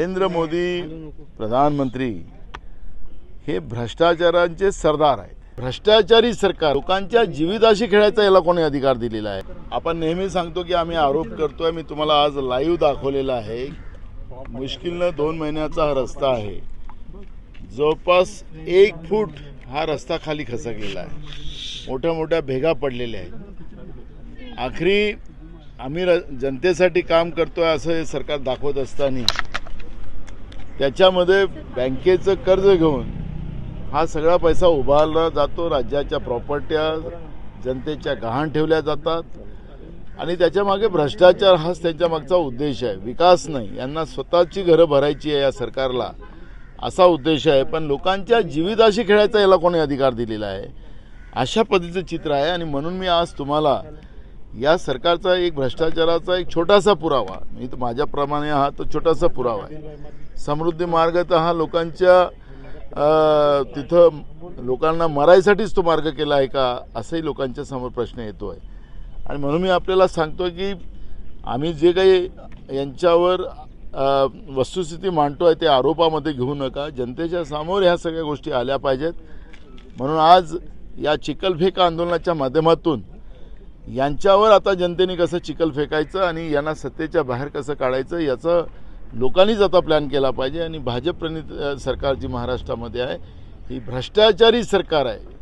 नरेंद्र मोदी प्रधानमंत्री हे भ्रष्टाचारांचे सरदार आहेत. भ्रष्टाचारी सरकार लोकांच्या जीविताशी खेळायचा याला कोणी अधिकार दिलेला आहे? आपण नेहमी सांगतो की आम्ही आरोप करतोय मी तुम्हाला आज लाईव्ह दाखवलेला आहे. मुश्किलनं दोन महिन्याचा हा रस्ता आहे. जवळपास एक फूट हा रस्ता खाली खसकलेला आहे. मोठ्या मोठ्या भेगा पडलेल्या आहेत. आखरी आम्ही र जनतेसाठी काम करतोय असं हे सरकार दाखवत असताना त्याच्यामध्ये बँकेचं कर्ज घेऊन हा सगळा पैसा उभारला जातो. राज्याच्या प्रॉपर्ट्या जनतेच्या गहाण ठेवल्या जातात. आणि त्याच्यामागे भ्रष्टाचार हाच त्यांच्या मागचा उद्देश आहे. विकास नाही. यांना स्वतःची घरं भरायची आहे या सरकारला असा उद्देश आहे. पण लोकांच्या जीविताशी खेळायचा याला कोणी अधिकार दिलेला आहे? अशा पद्धतीचं चित्र आहे. आणि म्हणून मी आज तुम्हाला या सरकारचा एक भ्रष्टाचाराचा एक छोटासा पुरावा मी तर माझ्याप्रमाणे हा तो छोटासा पुरावा आहे. समृद्धी मार्ग तर हा लोकांच्या तिथं लोकांना मरायसाठीच तो मार्ग केला आहे का असंही लोकांच्या समोर प्रश्न येतो आहे आणि म्हणून मी आपल्याला सांगतो की आम्ही जे काही यांच्यावर वस्तुस्थिती मांडतो आहे ते आरोपामध्ये घेऊ नका. जनतेच्या समोर ह्या सगळ्या गोष्टी आल्या पाहिजेत. म्हणून आज या चिकलफेका आंदोलनाच्या माध्यमातून यांच्यावर आता जनतेने कसं चिकल फेकायचं आणि यांना सत्तेच्या बाहेर कसं काढायचं याचं लोकांनीच आता प्लॅन केला पाहिजे आणि भाजप प्रणित सरकार जी महाराष्ट्रामध्ये आहे ही भ्रष्टाचारी सरकार आहे.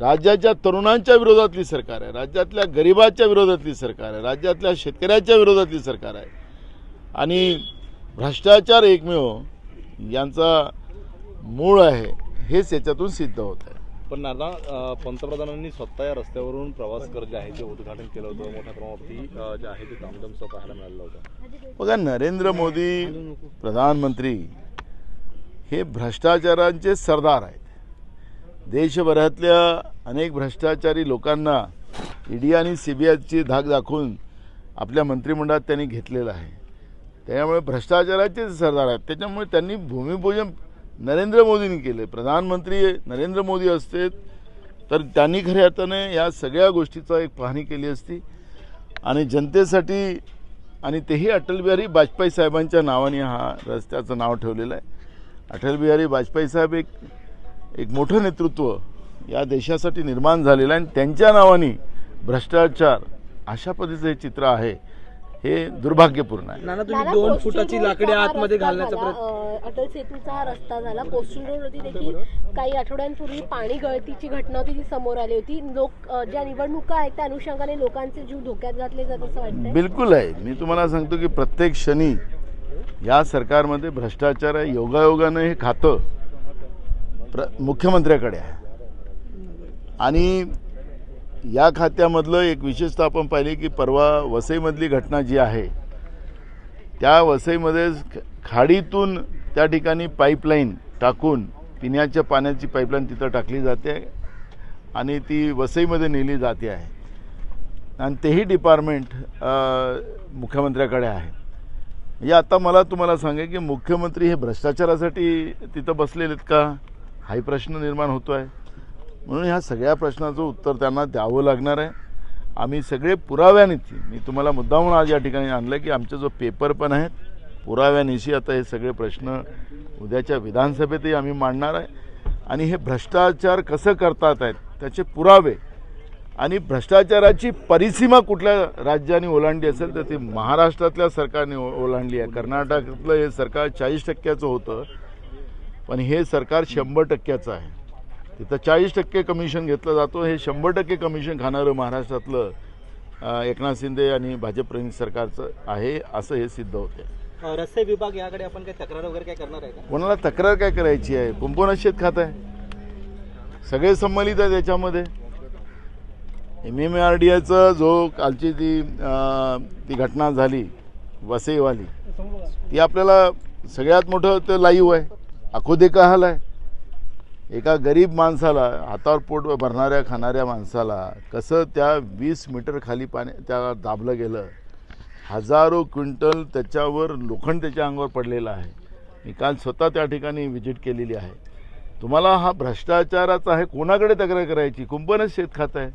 राज्याच्या तरुणांच्या विरोधातली सरकार आहे राज्यातल्या गरिबाच्या विरोधातली सरकार आहे राज्यातल्या शेतकऱ्याच्या विरोधातली सरकार आहे. आणि भ्रष्टाचार एकमेव यांचा मूळ आहे हेच याच्यातून सिद्ध होत आहे. पण आता पंतप्रधानांनी स्वतः या रस्त्यावरून प्रवास कर जे आहे ते उद्घाटन केलं होतं मोठ्या प्रमाणावरती जे आहे ते तामझामचं पाहायला मिळालं होतं. बघा नरेंद्र मोदी प्रधानमंत्री हे भ्रष्टाचारांचे सरदार आहेत. देशभरातल्या अनेक भ्रष्टाचारी लोकांना ईडी आणि सी बी आयची धाक दाखवून आपल्या मंत्रिमंडळात त्यांनी घेतलेलं आहे. त्यामुळे भ्रष्टाचाराचे सरदार आहेत. त्याच्यामुळे त्यांनी भूमिपूजन नरेंद्र मोदींनी केले. प्रधानमंत्री नरेंद्र मोदी असते तर त्यांनी खऱ्या अर्थाने या सगळ्या गोष्टीचा एक पाहणी केली असती. आणि जनतेसाठी आणि तेही अटल बिहारी वाजपेयी साहेबांच्या नावाने हा रस्त्याचं नाव ठेवलेलं आहे. अटल बिहारी वाजपेयी साहेब एक एक मोठं नेतृत्व या देशासाठी निर्माण झालेलं आहे. आणि त्यांच्या नावाने भ्रष्टाचार अशा पद्धतीचं हे चित्र आहे. हे दुर्भाग्यपूर्ण आहे. नाना तुम्ही दोन फुटाची लाकडे आतमध्ये घालण्याचा प्रयत्न अटल सेतूचा हा रस्ता झाला. पोस्टिंग रोडवरती देखील काही आठवड्यांपूर्वी पाणी गळतीची घटना होती ती समोर आली होती. लोक ज्या निवडणुका आहेत त्या अनुषंगाने लोकांचे जीव धोक्यात घातले जात असं वाटतंय. बिलकुल आहे. मी तुम्हाला सांगतो की प्रत्येक क्षणी या सरकारमध्ये भ्रष्टाचार आहे. योगायोगानं हे खातं प्र मुख्यमंत्र्याकडे आहे. आणि या खात्यामधलं एक विशेषतः आपण पाहिले की परवा वसईमधली घटना जी आहे त्या वसईमध्ये खाडीतून त्या ठिकाणी पाईपलाईन टाकून पिण्याच्या पाण्याची पाईपलाईन तिथं टाकली जाते आणि ती वसईमध्ये नेली जाते आहे. आणि तेही डिपार्टमेंट मुख्यमंत्र्याकडे आहे. म्हणजे आता मला तुम्हाला सांगेल की मुख्यमंत्री हे भ्रष्टाचारासाठी तिथं बसलेले आहेत का? हाही प्रश्न निर्माण होतो आहे म्हणून ह्या सगळ्या प्रश्नाचं उत्तर त्यांना द्यावं लागणार आहे. आम्ही सगळे पुराव्यानिशी मी तुम्हाला मुद्दामून आज या ठिकाणी आणलं की आमचे जो पेपर पण आहेत पुराव्यानिशी आता हे सगळे प्रश्न उद्याच्या विधानसभेतही आम्ही मांडणार आहे. आणि हे भ्रष्टाचार कसं करतात आहेत त्याचे पुरावे आणि भ्रष्टाचाराची परिसीमा कुठल्या राज्याने ओलांडली असेल तर ती महाराष्ट्रातल्या सरकारने ओ- ओलांडली आहे. कर्नाटकातलं हे सरकार चाळीस टक्क्याचं होतं पण हे सरकार शंभर टक्क्याचं आहे. तिथं चाळीस टक्के कमिशन घेतलं जातो. हे शंभर टक्के कमिशन खाणारं महाराष्ट्रातलं एकनाथ शिंदे आणि भाजप प्रणित सरकारचं आहे असं हे सिद्ध होते रस्ते विभाग याकडे आपण काही तक्रार वगैरे काय करणार आहे कोणाला तक्रार काय करायची आहे? कुंपण शेत खात आहे? सगळे संमलित आहे त्याच्यामध्ये एम एम आर डी एचं जो कालची ती ती घटना झाली वसईवाली ती आपल्याला सगळ्यात मोठं ते लाईव्ह आहे. अखोदे का हाल आहे. एका गरीब माणसाला हातावर पोट भरणाऱ्या खाणाऱ्या माणसाला कसं त्या वीस मीटर खाली पाणी त्या दाबलं गेलं हजारो क्विंटल त्याच्यावर लोखंड त्याच्या अंगावर पडलेलं आहे. मी काल स्वतः त्या ठिकाणी व्हिजिट केलेली आहे. तुम्हाला हा भ्रष्टाचाराचा आहे कोणाकडे तक्रार करायची? कुंपणच शेत खात आहे.